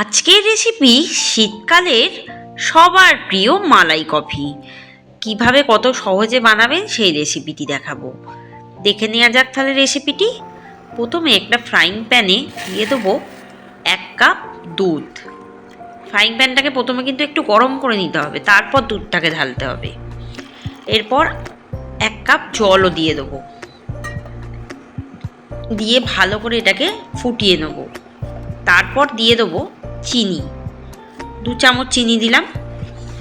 আজকের রেসিপি শীতকালের সবার প্রিয় মালাই কফি। কীভাবে কত সহজে বানাবেন সেই রেসিপিটি দেখাবো। দেখে নেওয়া যাক তাহলে রেসিপিটি প্রথমে একটা ফ্রাইং প্যানে দিয়ে দেবো এক কাপ দুধ। ফ্রাইং প্যানটাকে প্রথমে কিন্তু একটু গরম করে নিতে হবে, তারপর দুধটাকে ঢালতে হবে। এরপর এক কাপ জলও দিয়ে দেবো। দিয়ে ভালো করে এটাকে ফুটিয়ে নেব। তারপর দিয়ে দেবো চিনি। দু চামচ চিনি দিলাম।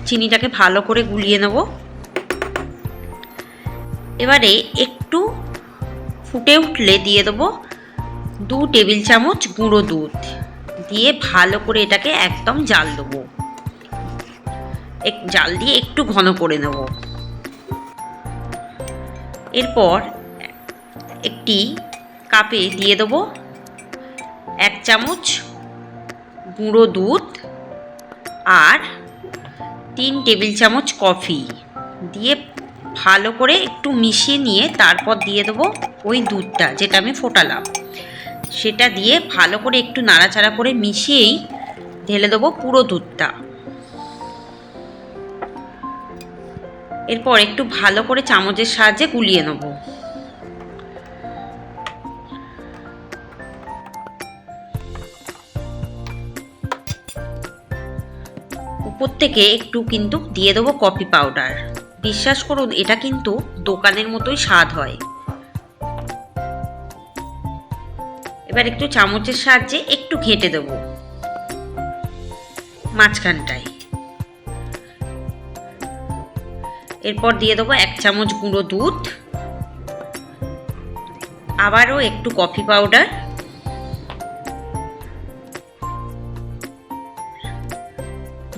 চিনিটাকে ভালো করে গুলিয়ে নেব। এবারে একটু ফুটে উঠলে দিয়ে দেবো দু টেবিল চামচ গুঁড়ো দুধ। দিয়ে ভালো করে এটাকে একদম জাল দেবো। এক জাল দিয়ে একটু ঘন করে নেব। এরপর একটি কাপে দিয়ে দেবো এক চামচ গুঁড়ো দুধ আর তিন টেবিল চামচ কফি দিয়ে ভালো করে একটু মিশিয়ে নিয়ে তারপর দিয়ে দেবো ওই দুধটা যেটা আমি ফোটালাম। সেটা দিয়ে ভালো করে একটু নাড়াচাড়া করে মিশিয়েই ঢেলে দেবো পুরো দুধটা। এরপর একটু ভালো করে চামচের সাহায্যে গুলিয়ে নেব। থেকে একটু কিন্তু দিয়ে দেবো কফি পাউডার বিশ্বাস করুন, এটা কিন্তু দোকানের মতোই স্বাদ হয়। এবার একটু চামচের সাহায্যে একটু ঘেঁটে দেবো। মাঝখানটায়। এরপর দিয়ে দেবো এক চামচ গুঁড়ো দুধ। আবারও একটু কফি পাউডার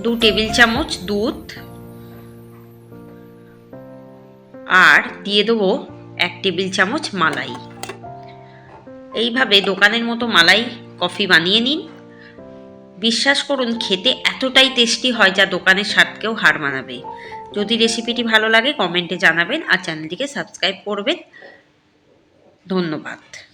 দু টেবিল চামচ দুধ। আর দিয়ে দেবো এক টেবিল চামচ মালাই। এইভাবে দোকানের মতো মালাই, কফি বানিয়ে নিন। বিশ্বাস করুন, খেতে এতটাই টেস্টি হয় যা দোকানের স্বাদকেও হার মানাবে। যদি রেসিপিটি ভালো লাগে, কমেন্টে জানাবেন আর চ্যানেলটিকে সাবস্ক্রাইব করবেন। ধন্যবাদ।